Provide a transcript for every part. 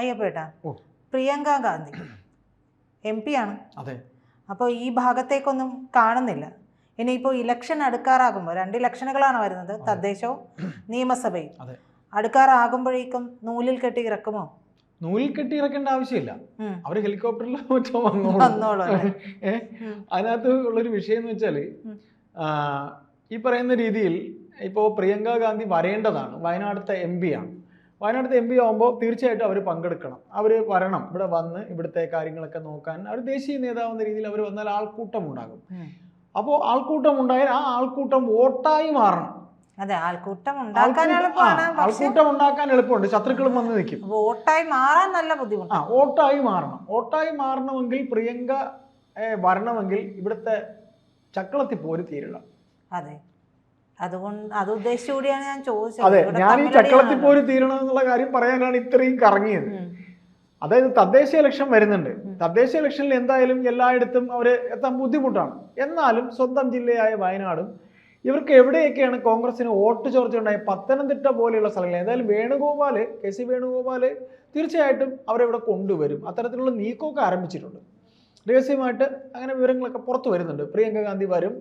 അയ്യപ്പേട്ടാ. Priyanka Gandhi M P ആണ്. അതെ. അപ്പോൾ ഈ ഭാഗത്തേക്കൊന്നും കാണുന്നില്ല. ഇനിയിപ്പോൾ ഇലക്ഷൻ അടുക്കാറാകുമ്പോൾ രണ്ട് ഇലക്ഷനുകളാണ് വരുന്നത് തദ്ദേശവും നിയമസഭയും. അടുക്കാറാകുമ്പോഴേക്കും നൂലിൽ കെട്ടി ഇറക്കുമോ? നൂലിൽ കെട്ടി ഇറക്കേണ്ട ആവശ്യമില്ല. അവർ അവർ ഹെലികോപ്റ്ററിൽ മറ്റോ വന്നോളും? അതിനകത്ത് ഉള്ളൊരു വിഷയം എന്ന് വെച്ചാൽ ഈ പറയുന്ന രീതിയിൽ ഇപ്പോൾ പ്രിയങ്ക ഗാന്ധി വരേണ്ടതാണ്. വയനാടത്തെ എം പി ആണ്. വയനാടത്തെ എം പി ആകുമ്പോൾ തീർച്ചയായിട്ടും അവർ പങ്കെടുക്കണം. അവർ വരണം. ഇവിടെ വന്ന് ഇവിടുത്തെ കാര്യങ്ങളൊക്കെ നോക്കാൻ. അവർ ദേശീയ നേതാവെന്ന രീതിയിൽ അവർ വന്നാൽ ആൾക്കൂട്ടം ഉണ്ടാകും. അപ്പോൾ ആൾക്കൂട്ടം ഉണ്ടായാൽ ആ ആൾക്കൂട്ടം വോട്ടായി മാറണം. അതെ ആൾക്കൂട്ടം ഉണ്ടാക്കാൻ ആൾക്കൂട്ടം- എളുപ്പമാണ്. ആൾക്കൂട്ടം ഉണ്ടാക്കാൻ എളുപ്പമുണ്ട്. ശത്രുക്കളും വന്ന് നിൽക്കും. വോട്ടായി മാറാൻ നല്ല ബുദ്ധിമുട്ട് ആ വോട്ടായി മാറണം. വോട്ടായി മാറണമെങ്കിൽ പ്രിയങ്ക വരണമെങ്കിൽ ഇവിടുത്തെ ചക്കളത്തിൽ പോര് തീരണം അതെ. അതുകൊണ്ട് അത് ഉദ്ദേശിച്ചു കൂടിയാണ് ഞാൻ ചോദിച്ചത്. അതെ ഞാൻ ഈ. ചക്കളത്തിൽ പോര് തീരണം എന്നുള്ള കാര്യം പറയാനാണ് ഇത്രയും കറങ്ങിയത്. അതായത് തദ്ദേശ ഇലക്ഷൻ വരുന്നുണ്ട്. തദ്ദേശ ഇലക്ഷനിൽ എന്തായാലും എല്ലായിടത്തും അവർ എത്താൻ ബുദ്ധിമുട്ടാണ്. എന്നാലും സ്വന്തം ജില്ലയായ വയനാടും ഇവർക്ക് എവിടെയൊക്കെയാണ് കോൺഗ്രസിന് വോട്ട് ചോർച്ച ഉണ്ടായി പത്തനംതിട്ട പോലെയുള്ള സ്ഥലങ്ങൾ? ഏതായാലും വേണുഗോപാൽ കെ സി വേണുഗോപാൽ തീർച്ചയായിട്ടും അവരെവിടെ കൊണ്ടുവരും. അത്തരത്തിലുള്ള നീക്കമൊക്കെ ആരംഭിച്ചിട്ടുണ്ട്. രഹസ്യമായിട്ട് അങ്ങനെ വിവരങ്ങളൊക്കെ പുറത്തു വരുന്നുണ്ട്. പ്രിയങ്ക ഗാന്ധി വരും.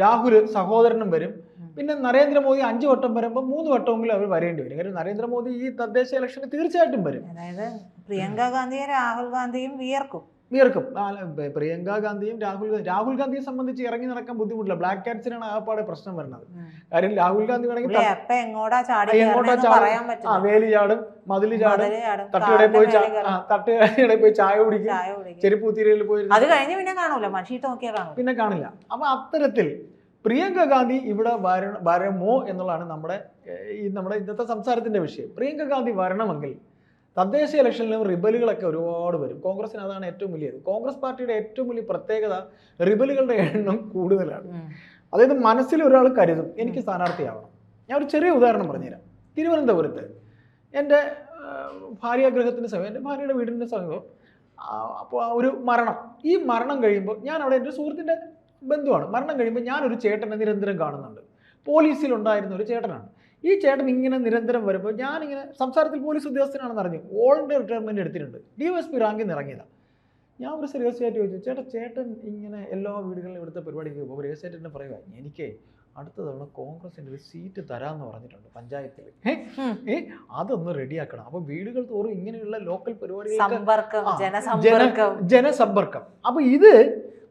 രാഹുൽ സഹോദരനും വരും. പിന്നെ നരേന്ദ്രമോദി അഞ്ച് വട്ടം വരുമ്പോൾ മൂന്ന് വട്ടമെങ്കിലും അവർ വരേണ്ടി വരും. കാര്യം നരേന്ദ്രമോദി ഈ തദ്ദേശ ഇലക്ഷന് തീർച്ചയായിട്ടും വരും. അതായത് പ്രിയങ്ക ഗാന്ധിയും രാഹുൽ ഗാന്ധിയും വിയർക്കും. വിയർക്കും പ്രിയങ്ക ഗാന്ധിയും രാഹുൽ ഗാന്ധി രാഹുൽ ഗാന്ധിയെ സംബന്ധിച്ച് ഇറങ്ങി നടക്കാൻ ബുദ്ധിമുട്ടില്ല. ബ്ലാക്ക് കാറ്റ്സിനാണ് ആകപ്പാടെ പ്രശ്നം വരുന്നത്. കാര്യം രാഹുൽ ഗാന്ധി വേണമെങ്കിൽ എങ്ങോട്ടാ ചാടി? ആ വേലി ചാടും മതിൽ ചാടും തട്ടുകടയിൽ പോയി തട്ടുകടയിൽ പോയി ചായ കുടിക്കും. ചെരുപ്പ് കുത്തിരിയിൽ പോയി അത് കഴിഞ്ഞ് പിന്നെ കാണൂല. പിന്നെ കാണില്ല. അപ്പൊ അത്തരത്തിൽ പ്രിയങ്ക ഗാന്ധി ഇവിടെ വരണം വരമോ എന്നുള്ളതാണ് നമ്മുടെ ഈ നമ്മുടെ ഇന്നത്തെ സംസാരത്തിന്റെ വിഷയം. പ്രിയങ്ക ഗാന്ധി വരണമെങ്കിൽ തദ്ദേശ ഇലക്ഷനിലും റിബലുകളൊക്കെ ഒരുപാട് വരും. കോൺഗ്രസിന് അതാണ് ഏറ്റവും വലിയത് കോൺഗ്രസ് പാർട്ടിയുടെ ഏറ്റവും വലിയ പ്രത്യേകത റിബലുകളുടെ എണ്ണം കൂടുതലാണ്. അതായത് മനസ്സിൽ ഒരാൾ കരുതും എനിക്ക് സ്ഥാനാർത്ഥിയാവണം. ഞാൻ ഒരു ചെറിയ ഉദാഹരണം പറഞ്ഞുതരാം. തിരുവനന്തപുരത്ത് എന്റെ ഭാര്യാഗ്രഹത്തിന് സമയം എന്റെ ഭാര്യയുടെ വീടിന്റെ സമീപം അപ്പോൾ ഒരു മരണം. ഈ മരണം കഴിയുമ്പോൾ ഞാൻ അവിടെ എന്റെ സുഹൃത്തിന്റെ ബന്ധുവാണ്. മരണം കഴിയുമ്പോൾ ഞാനൊരു ചേട്ടനെ നിരന്തരം കാണുന്നുണ്ട്. പോലീസിലുണ്ടായിരുന്ന ഒരു ചേട്ടനാണ്. ഈ ചേട്ടൻ ഇങ്ങനെ നിരന്തരം വരുമ്പോൾ ഞാനിങ്ങനെ സംസാരത്തിൽ പോലീസ് ഉദ്യോഗസ്ഥനാണെന്ന് അറിഞ്ഞു. ഓൾഡ് ഇന്ത്യ റിട്ടയർമെന്റ് എടുത്തിട്ടുണ്ട്. ഡി എസ് പി റാങ്കിൽ നിന്ന് ഇറങ്ങിയതാണ് ഞാൻ ഒരു സീരിയസ് ആയിട്ട് ചോദിച്ചു ചേട്ടാ ചേട്ടൻ ഇങ്ങനെ എല്ലാ വീടുകളിലും ഇവിടുത്തെ പരിപാടിക്ക് പോകുമ്പോൾ രഹസ്യമായിട്ട് പറയുക എനിക്ക് അടുത്ത തവണ കോൺഗ്രസിന്റെ ഒരു സീറ്റ് തരാമെന്ന് പറഞ്ഞിട്ടുണ്ട് പഞ്ചായത്തിൽ. ഏ അതൊന്ന് റെഡിയാക്കണം. അപ്പോൾ വീടുകൾ തോറും ഇങ്ങനെയുള്ള ലോക്കൽ പരിപാടികൾ ജനസമ്പർക്കം. ജനസമ്പർക്കം. അപ്പൊ ഇത്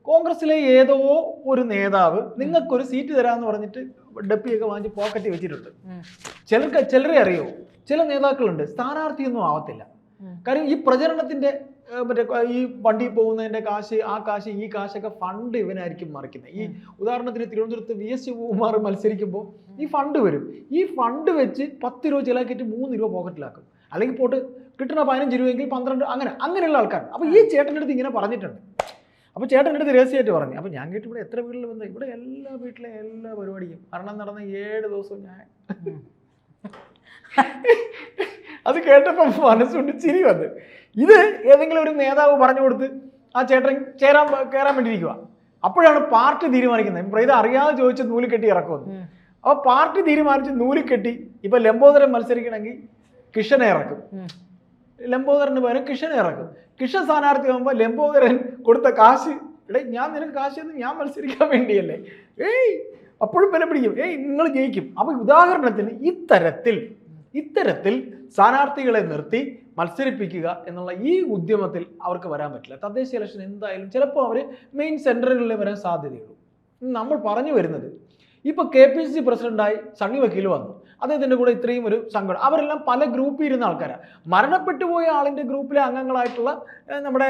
കോൺഗ്രസിലെ ഏതോ ഒരു നേതാവ് നിങ്ങൾക്കൊരു സീറ്റ് തരാമെന്ന് പറഞ്ഞിട്ട് ഡപ്പിയൊക്കെ വാങ്ങി പോക്കറ്റ് വെച്ചിട്ടുണ്ട്. ചിലർക്ക് ചിലരെ അറിയോ? ചില നേതാക്കളുണ്ട്. സ്ഥാനാർത്ഥിയൊന്നും ആവത്തില്ല. കാര്യം ഈ പ്രചരണത്തിന്റെ മറ്റേ ഈ വണ്ടി പോകുന്നതിന്റെ കാശ് ആ കാശ് ഈ കാശൊക്കെ ഫണ്ട് ഇവനായിരിക്കും മറിക്കുന്നത്. ഈ. ഉദാഹരണത്തിന് തിരുവനന്തപുരത്ത് വി. എസ്. ശിവകുമാർ മത്സരിക്കുമ്പോൾ ഈ ഫണ്ട് വരും. ഈ ഫണ്ട് വെച്ച് പത്ത് രൂപ ചിലക്കിട്ട് മൂന്ന് രൂപ പോക്കറ്റിലാക്കും. അല്ലെങ്കിൽ പോട്ട് കിട്ടുന്ന പതിനഞ്ച് രൂപയെങ്കിൽ പന്ത്രണ്ട് അങ്ങനെ അങ്ങനെയുള്ള ആൾക്കാർ അപ്പൊ ഈ ചേട്ടന്റെ അടുത്ത് ഇങ്ങനെ പറഞ്ഞിട്ടുണ്ട്. അപ്പൊ ചേട്ടന്റെ എടുത്ത് രഹസ്യമായിട്ട് പറഞ്ഞു. അപ്പോൾ ഞാൻ കേട്ടു ഇവിടെ എത്ര വീട്ടിൽ വന്നത് ഇവിടെ എല്ലാ വീട്ടിലെ എല്ലാ പരിപാടിയും മരണം നടന്ന ഏഴ് ദിവസവും ഞാൻ അത് കേട്ടപ്പോൾ മനസ്സുകൊണ്ട് ചിരി വന്ന്. ഇത് ഏതെങ്കിലും ഒരു നേതാവ് പറഞ്ഞു കൊടുത്ത് ആ ചേട്ടൻ ചേരാൻ കയറാൻ വേണ്ടിയിരിക്കുക അപ്പോഴാണ് പാർട്ടി തീരുമാനിക്കുന്നത്. ഇത് അറിയാതെ ചോദിച്ച് നൂൽ കെട്ടി ഇറക്കുമെന്ന് അപ്പോൾ പാർട്ടി തീരുമാനിച്ച് നൂൽ കെട്ടി ഇപ്പൊ ലംബോദരൻ മത്സരിക്കണമെങ്കിൽ കിഷനെ ഇറക്കും. ലംബോദരന് പകരം കിഷനെ ഇറക്കും. കിഷൻ സ്ഥാനാർത്ഥി ആകുമ്പോൾ ലംബോദരൻ കൊടുത്ത കാശ് എടേ ഞാൻ നിനക്ക് കാശ് എന്ന് ഞാൻ മത്സരിക്കാൻ വേണ്ടിയല്ലേ? ഏയ് അപ്പോഴും വില പിടിക്കും. ഏയ് നിങ്ങൾ ജയിക്കും. അപ്പോൾ ഉദാഹരണത്തിന് ഇത്തരത്തിൽ ഇത്തരത്തിൽ സ്ഥാനാർത്ഥികളെ നിർത്തി മത്സരിപ്പിക്കുക എന്നുള്ള ഈ ഉദ്യമത്തിൽ അവർക്ക് വരാൻ പറ്റില്ല. തദ്ദേശ ഇലക്ഷൻ എന്തായാലും ചിലപ്പോൾ അവർ മെയിൻ സെന്ററുകളിൽ വരാൻ സാധ്യതയുള്ളൂ. നമ്മൾ പറഞ്ഞു വരുന്നത് ഇപ്പോൾ കെ പി സി സി പ്രസിഡന്റായി സണ്ണി വക്കീൽ വന്നു. അദ്ദേഹത്തിന്റെ കൂടെ ഇത്രയും ഒരു സങ്കടം അവരെല്ലാം പല ഗ്രൂപ്പിൽ ഇരുന്ന ആൾക്കാരാണ് മരണപ്പെട്ടു പോയ ആളിന്റെ ഗ്രൂപ്പിലെ അംഗങ്ങളായിട്ടുള്ള നമ്മുടെ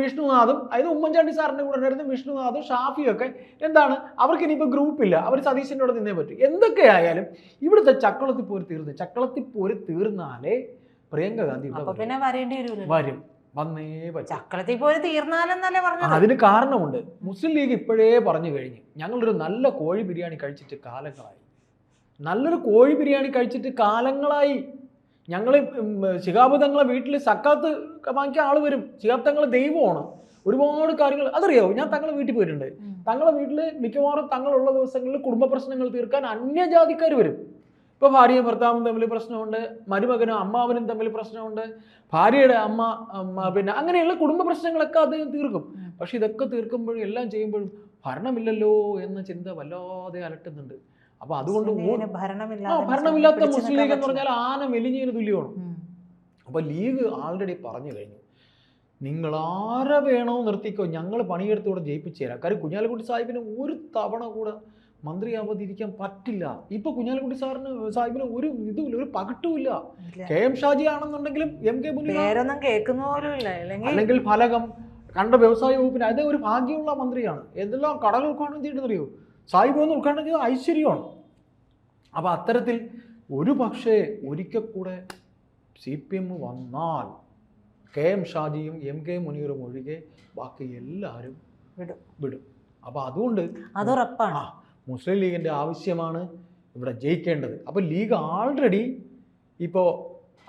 വിഷ്ണുനാഥും അതായത് ഉമ്മൻചാണ്ടി സാറിന്റെ കൂടെ ഉണ്ടായിരുന്ന വിഷ്ണുനാഥും ഷാഫിയും ഒക്കെ എന്താണ്? അവർക്ക് ഇനിയിപ്പോൾ ഗ്രൂപ്പില്ല അവർ സതീശന്റെ കൂടെ നിന്നേ പറ്റൂ. എന്തൊക്കെയായാലും ഇവിടുത്തെ ചക്കളത്തിൽ പോര് തീർന്നു. ചക്കളത്തിൽ പോര് തീർന്നാലേ പ്രിയങ്ക ഗാന്ധി വരും. വന്നേ പറ്റും. പോയി തീർന്നാലെന്നല്ലേ പറഞ്ഞത്? അതിന് കാരണമുണ്ട്. മുസ്ലിം ലീഗ് ഇപ്പോഴേ പറഞ്ഞു കഴിഞ്ഞു ഞങ്ങളൊരു നല്ല കോഴി ബിരിയാണി കഴിച്ചിട്ട് കാലങ്ങളായി. നല്ലൊരു കോഴി ബിരിയാണി കഴിച്ചിട്ട് കാലങ്ങളായി. ഞങ്ങൾ ശിഹാബ് തങ്ങളെ വീട്ടിൽ സക്കാത്ത് വാങ്ങിക്കാൻ ആൾ വരും. ശിഹാബ് തങ്ങൾ ദൈവമാണ്. ഒരുപാട് കാര്യങ്ങൾ അതറിയാവോ ഞാൻ തങ്ങളെ വീട്ടിൽ പോയിട്ടുണ്ട്. തങ്ങളെ വീട്ടിൽ മിക്കവാറും തങ്ങളുള്ള ദിവസങ്ങളിൽ കുടുംബ പ്രശ്നങ്ങൾ തീർക്കാൻ അന്യജാതിക്കാർ വരും. ഇപ്പൊ ഭാര്യയും ഭർത്താവും തമ്മിൽ പ്രശ്നമുണ്ട് മരുമകനും അമ്മാവനും തമ്മിൽ പ്രശ്നമുണ്ട് ഭാര്യയുടെ അമ്മ പിന്നെ അങ്ങനെയുള്ള കുടുംബ പ്രശ്നങ്ങളൊക്കെ അദ്ദേഹം തീർക്കും. പക്ഷെ ഇതൊക്കെ തീർക്കുമ്പോഴും എല്ലാം ചെയ്യുമ്പോഴും ഭരണമില്ലല്ലോ എന്ന ചിന്ത വല്ലാതെ അലട്ടുന്നുണ്ട്. അപ്പൊ അതുകൊണ്ട് ആ ഭരണമില്ലാത്ത മുസ്ലിം ലീഗ് എന്ന് പറഞ്ഞാൽ ആന മെലിഞ്ഞതിന് തുല്യമാണ്. അപ്പൊ ലീഗ് ആൾറെഡി പറഞ്ഞു കഴിഞ്ഞു നിങ്ങൾ ആരെ വേണോ നിർത്തിക്കോ ഞങ്ങൾ പണിയെടുത്തുകൂടെ ജയിപ്പിച്ചു തരാം. കാര്യം കുഞ്ഞാലിക്കുട്ടി സാഹിബിന് ഒരു തവണ കൂടെ മന്ത്രിയാവാതെ ഇരിക്കാൻ പറ്റില്ല. ഇപ്പൊ കുഞ്ഞാലിക്കുട്ടി സാറിന് സാഹിബിന് ഒരു ഇതുമില്ല ഒരു പകട്ടുമില്ല. കെ എം ഷാജി ആണെന്നുണ്ടെങ്കിലും എം കെ മുനീർ പേരൊന്നും കേൾക്കുന്ന പോലും ഇല്ല. അല്ലെങ്കിൽ ഫലകം കണ്ട വ്യവസായ വകുപ്പിന് അതേ ഒരു ഭാഗ്യമുള്ള മന്ത്രിയാണ്. എന്തെല്ലാം കടകൾ ഉദ്ഘാടനം ചെയ്തെന്നറിയോ സാഹിബ് ഒന്ന് ഉദ്ഘാടനം ചെയ്ത ഐശ്വര്യമാണ്. അപ്പോൾ അത്തരത്തിൽ ഒരു പക്ഷേ ഒരിക്കൽ കൂടെ സി പി എം വന്നാൽ കെ എം ഷാജിയും എം കെ മുനീറും ഒഴികെ ബാക്കി എല്ലാവരും വിടും. വിടും. അപ്പോൾ അതുകൊണ്ട് അതുറപ്പാണ് മുസ്ലിം ലീഗിന്റെ ആവശ്യമാണ് ഇവിടെ ജയിക്കേണ്ടത്. അപ്പോൾ ലീഗ് ആൾറെഡി ഇപ്പോൾ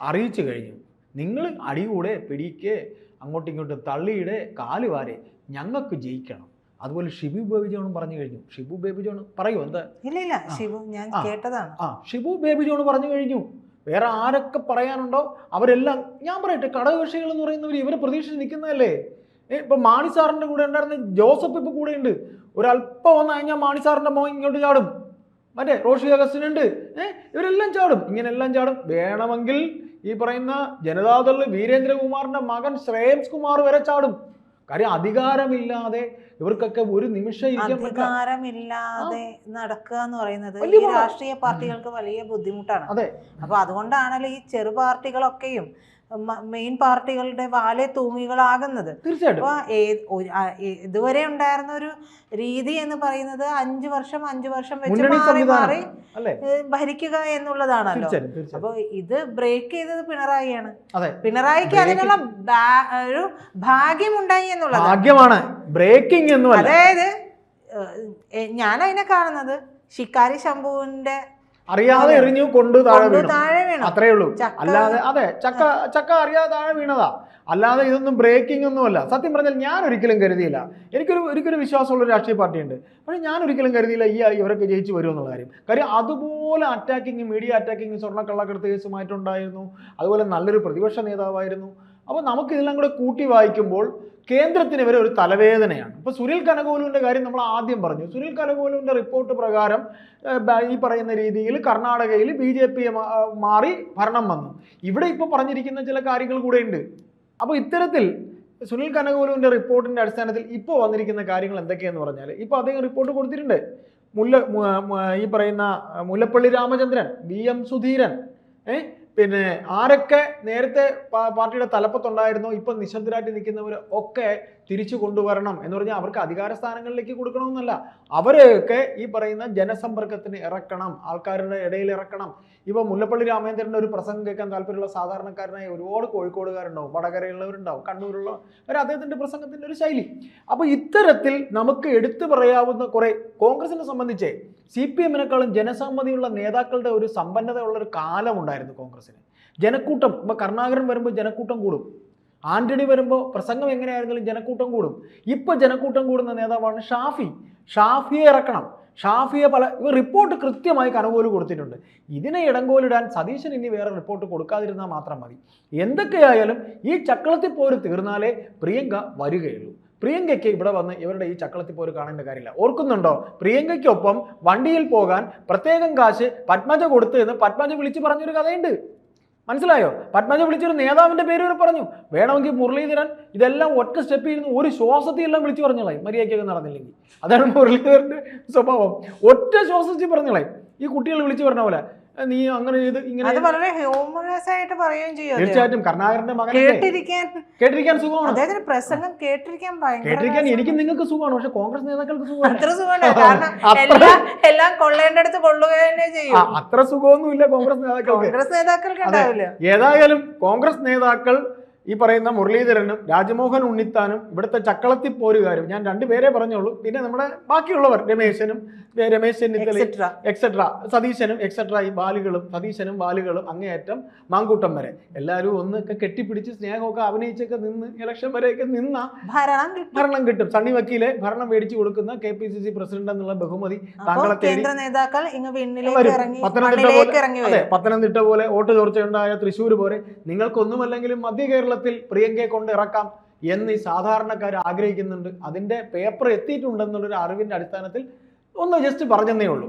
അറിയിച്ചു കഴിഞ്ഞു. നിങ്ങൾ അടികൂടെ പിടിക്ക് അങ്ങോട്ടും ഇങ്ങോട്ടും തള്ളിയിടെ കാൽ വാരെ. ഞങ്ങൾക്ക് ജയിക്കണം. അതുപോലെ ഷിബു ബേബി ജോണും പറഞ്ഞു കഴിഞ്ഞു. ഷിബു ബേബി ജോൺ പറയൂ എന്താ? ഇല്ല ഇല്ല. ഷിബു ഞാൻ കേട്ടതാണ്. ആ ഷിബു ബേബി ജോൺ പറഞ്ഞു കഴിഞ്ഞു. വേറെ ആരൊക്കെ പറയാനുണ്ടോ? അവരെല്ലാം ഞാൻ പറയട്ടെ കടകക്ഷികൾ എന്ന് പറയുന്നവർ ഇവരെ പ്രതീക്ഷിച്ച് നിൽക്കുന്നതല്ലേ ഇപ്പം മാണി സാറിന്റെ കൂടെ ഉണ്ടായിരുന്ന ജോസഫ് ഇപ്പൊ കൂടെ ഉണ്ട് ഒരല്പം വന്നു കഴിഞ്ഞാൽ മാണി സാറിന്റെ മോൻ ഇങ്ങോട്ട് ചാടും. മറ്റേ റോഷി അഗസ്റ്റിൻ ഉണ്ട് ഏഹ് ഇവരെല്ലാം ചാടും. ഇങ്ങനെല്ലാം ചാടും. വേണമെങ്കിൽ ഈ പറയുന്ന ജനതാദൾ വീരേന്ദ്രകുമാറിന്റെ മകൻ ശ്രേയംസ് കുമാർ വരെ ചാടും. കാര്യം അധികാരമില്ലാതെ ഇവർക്കൊക്കെ ഒരു നിമിഷം അധികാരമില്ലാതെ നടക്കുക എന്ന് പറയുന്നത് ഈ രാഷ്ട്രീയ പാർട്ടികൾക്ക് വലിയ ബുദ്ധിമുട്ടാണ്. അതെ. അപ്പൊ അതുകൊണ്ടാണല്ലോ ഈ ചെറു പാർട്ടികളൊക്കെയും മെയിൻ പാർട്ടികളുടെ വാലെ തൂങ്ങികളാകുന്നത്. തീർച്ചയായിട്ടും. അപ്പൊ ഒരു- ഇതുവരെ ഉണ്ടായിരുന്ന ഒരു രീതി എന്ന് പറയുന്നത് അഞ്ചു വർഷം അഞ്ചു വർഷം വെച്ച് മാറി മാറി ഭരിക്കുക എന്നുള്ളതാണല്ലോ. തീർച്ചയായിട്ടും തീർച്ചയായിട്ടും. അപ്പൊ ഇത് ബ്രേക്ക് ചെയ്തത് പിണറായിയാണ്. പിണറായിക്ക് അതിനുള്ള ഒരു ഭാഗ്യം ഉണ്ടായി എന്നുള്ളതാണ്. ഭാഗ്യമാണ്. ബ്രേക്കിംഗ് അതായത് ഞാൻ അതിനെ കാണുന്നത് ശിക്കാരി ശംഭുവിന്റെ അറിയാതെ എറിഞ്ഞു കൊണ്ട് താഴെ വീണു. അത്രേ ഉള്ളൂ. അല്ലാതെ അതെ ചക്ക ചക്ക അറിയാതെ താഴെ വീണതാ. അല്ലാതെ ഇതൊന്നും ബ്രേക്കിംഗ് ഒന്നുമല്ല. സത്യം പറഞ്ഞാൽ ഞാൻ ഒരിക്കലും കരുതിയില്ല. എനിക്കൊരു ഒരിക്കലും വിശ്വാസമുള്ള ഒരു രാഷ്ട്രീയ പാർട്ടിയുണ്ട്. പക്ഷേ ഞാൻ ഒരിക്കലും കരുതിയില്ല ഈ ഇവരൊക്കെ ജയിച്ചു വരുമെന്നുള്ള കാര്യം. കാര്യം അതുപോലെ അറ്റാക്കിങ് മീഡിയ അറ്റാക്കിങ് സ്വർണക്കള്ളക്കടത്ത് കേസുമായിട്ടുണ്ടായിരുന്നു. അതുപോലെ നല്ലൊരു പ്രതിപക്ഷ നേതാവായിരുന്നു. അപ്പോൾ നമുക്ക് ഇതെല്ലാം കൂടെ കൂട്ടി വായിക്കുമ്പോൾ കേന്ദ്രത്തിന് വരെ ഒരു തലവേദനയാണ്. ഇപ്പോൾ സുനിൽ കനകോലുവിന്റെ കാര്യം നമ്മൾ ആദ്യം പറഞ്ഞു. സുനിൽ കനകോലുവിന്റെ റിപ്പോർട്ട് പ്രകാരം ഈ പറയുന്ന രീതിയിൽ കർണാടകയിൽ ബി ജെ പി മാറി ഭരണം വന്നു. ഇവിടെ ഇപ്പോൾ പറഞ്ഞിരിക്കുന്ന ചില കാര്യങ്ങൾ കൂടെ ഉണ്ട്. അപ്പോൾ ഇത്തരത്തിൽ സുനിൽ കനകോലുവിന്റെ റിപ്പോർട്ടിന്റെ അടിസ്ഥാനത്തിൽ ഇപ്പോൾ വന്നിരിക്കുന്ന കാര്യങ്ങൾ എന്തൊക്കെയെന്ന് പറഞ്ഞാൽ ഇപ്പോൾ അദ്ദേഹം റിപ്പോർട്ട് കൊടുത്തിട്ടുണ്ട്. മുല്ല ഈ പറയുന്ന മുല്ലപ്പള്ളി രാമചന്ദ്രൻ വി എം സുധീരൻ ഏ പിന്നെ ആരൊക്കെ നേരത്തെ പാർട്ടിയുടെ തലപ്പത്തുണ്ടായിരുന്നോ ഇപ്പം നിശബ്ദരായിട്ട് നിൽക്കുന്നവർ ഒക്കെ തിരിച്ചു കൊണ്ടുവരണം എന്ന് പറഞ്ഞാൽ അവർക്ക് അധികാര സ്ഥാനങ്ങളിലേക്ക് കൊടുക്കണമെന്നല്ല. അവരെയൊക്കെ ഈ പറയുന്ന ജനസമ്പർക്കത്തിന് ഇറക്കണം ആൾക്കാരുടെ ഇടയിൽ ഇറക്കണം. ഇപ്പോൾ മുല്ലപ്പള്ളി രാമേന്ദ്രന്റെ ഒരു പ്രസംഗം കേൾക്കാൻ താല്പര്യമുള്ള സാധാരണക്കാരനായ ഒരുപാട് കോഴിക്കോടുകാരുണ്ടാവും വടകരയുള്ളവരുണ്ടാവും കണ്ണൂരുള്ള ഒരു അദ്ദേഹത്തിന്റെ പ്രസംഗത്തിന്റെ ഒരു ശൈലി. അപ്പോൾ ഇത്തരത്തിൽ നമുക്ക് എടുത്തു പറയാവുന്ന കുറേ കോൺഗ്രസിനെ സംബന്ധിച്ച് സി പി എമ്മിനേക്കാളും ജനസമ്മതിയുള്ള നേതാക്കളുടെ ഒരു സമ്പന്നതയുള്ള ഒരു കാലമുണ്ടായിരുന്നു കോൺഗ്രസിന് ജനക്കൂട്ടം ഇപ്പോൾ കർണാകരൻ വരുമ്പോൾ ജനക്കൂട്ടം കൂടും. ആന്റണി വരുമ്പോൾ പ്രസംഗം എങ്ങനെയായിരുന്നാലും ജനക്കൂട്ടം കൂടും. ഇപ്പോൾ ജനക്കൂട്ടം കൂടുന്ന നേതാവാണ് ഷാഫി. ഷാഫിയെ ഇറക്കണം. ഷാഫിയെ പല റിപ്പോർട്ട് കൃത്യമായി കനകോൽ കൊടുത്തിട്ടുണ്ട്. ഇതിനെ ഇടങ്കോലിടാൻ സതീശൻ ഇനി വേറെ റിപ്പോർട്ട് കൊടുക്കാതിരുന്നാൽ മാത്രം മതി. എന്തൊക്കെയായാലും ഈ ചക്കളത്തിൽ പോര് തീർന്നാലേ പ്രിയങ്ക വരികയുള്ളൂ. പ്രിയങ്കയ്ക്ക് ഇവിടെ വന്ന് ഇവരുടെ ഈ ചക്കളത്തിൽ പോര് കാണേണ്ട കാര്യമില്ല. ഓർക്കുന്നുണ്ടോ? പ്രിയങ്കയ്ക്കൊപ്പം വണ്ടിയിൽ പോകാൻ പ്രത്യേകം കാശ് പത്മജ കൊടുത്തു എന്ന് പത്മജ വിളിച്ചു പറഞ്ഞൊരു കഥയുണ്ട്. മനസ്സിലായോ? പത്മജ വിളിച്ചൊരു നേതാവിന്റെ പേര് വരെ പറഞ്ഞു. വേണമെങ്കിൽ മുരളീധരൻ ഇതെല്ലാം ഒറ്റ സ്റ്റെപ്പിൽ നിന്ന് ഒരു ശ്വാസത്തിൽ എല്ലാം വിളിച്ചു പറഞ്ഞോളായി മര്യാദയ്ക്കൊക്കെ നടന്നില്ലെങ്കിൽ. അതാണ് മുരളീധരന്റെ സ്വഭാവം. ഒറ്റ ശ്വാസത്തിൽ പറഞ്ഞോളായി ഈ കുട്ടികൾ വിളിച്ചു പറഞ്ഞ പോലെ "ഏ, നീ അങ്ങനെ ചെയ്ത് ഇങ്ങനെ അത് വളരെ ഹ്യൂമറസ് ആയിട്ട് പറയുകയും ചെയ്യും തീർച്ചയായിട്ടും. കർണാകരന്റെ മകൻ കേട്ടിരിക്കാൻ കേട്ടിരിക്കാൻ സുഖമാണ്? അദ്ദേഹത്തിന് പ്രസംഗം കേട്ടിരിക്കാൻ ഭയങ്കര കേട്ടിരിക്കാൻ എനിക്ക് നിങ്ങൾക്ക് സുഖമാണ് പക്ഷെ കോൺഗ്രസ് നേതാക്കൾക്ക് സുഖമാണ്. അത്ര സുഖമാണ് കാരണം എല്ലാം എല്ലാം കൊള്ളേണ്ടടുത്ത് കൊള്ളുക തന്നെ ചെയ്യും. അത്ര സുഖമൊന്നുമില്ല കോൺഗ്രസ് നേതാക്കൾക്ക്. കോൺഗ്രസ് നേതാക്കൾക്ക്. ഉണ്ടാവില്ല. ഏതായാലും കോൺഗ്രസ് നേതാക്കൾ ഈ പറയുന്ന മുരളീധരനും രാജമോഹൻ ഉണ്ണിത്താനും ഇവിടുത്തെ ചക്കളത്തി പോരുകാരും ഞാൻ രണ്ടുപേരെ പറഞ്ഞോളൂ. പിന്നെ നമ്മുടെ ബാക്കിയുള്ളവർ രമേശനും രമേശ് ചെന്നിത്തല എക്സെട്ര സതീശനും എക്സെട്ര ഈ ബാലുകളും സതീശനും ബാലുകളും അങ്ങേയറ്റം മാങ്കൂട്ടം വരെ. എല്ലാവരും ഒന്നൊക്കെ കെട്ടിപ്പിടിച്ച് സ്നേഹമൊക്കെ അഭിനയിച്ചൊക്കെ നിന്ന് ഇലക്ഷൻ വരെയൊക്കെ നിന്ന ഭരണം കിട്ടും. സണ്ണി വക്കീലെ ഭരണം മേടിച്ചു കൊടുക്കുന്ന K P C C president എന്നുള്ള ബഹുമതി താങ്കളെ കേന്ദ്ര നേതാക്കൾ പത്തനംതിട്ട പോലെ- പത്തനംതിട്ട പോലെ വോട്ട് ചോർച്ചയുണ്ടായ തൃശ്ശൂർ പോലെ നിങ്ങൾക്കൊന്നുമല്ലെങ്കിലും മധ്യ കേരളത്തിൽ പ്രിയങ്കയെ കൊണ്ട് ഇറക്കാം എന്ന് ഈ സാധാരണക്കാർ ആഗ്രഹിക്കുന്നുണ്ട്. അതിന്റെ പേപ്പർ എത്തിയിട്ടുണ്ടെന്നുള്ളൊരു അറിവിന്റെ അടിസ്ഥാനത്തിൽ ഒന്ന് ജസ്റ്റ് പറഞ്ഞതേ ഉള്ളൂ.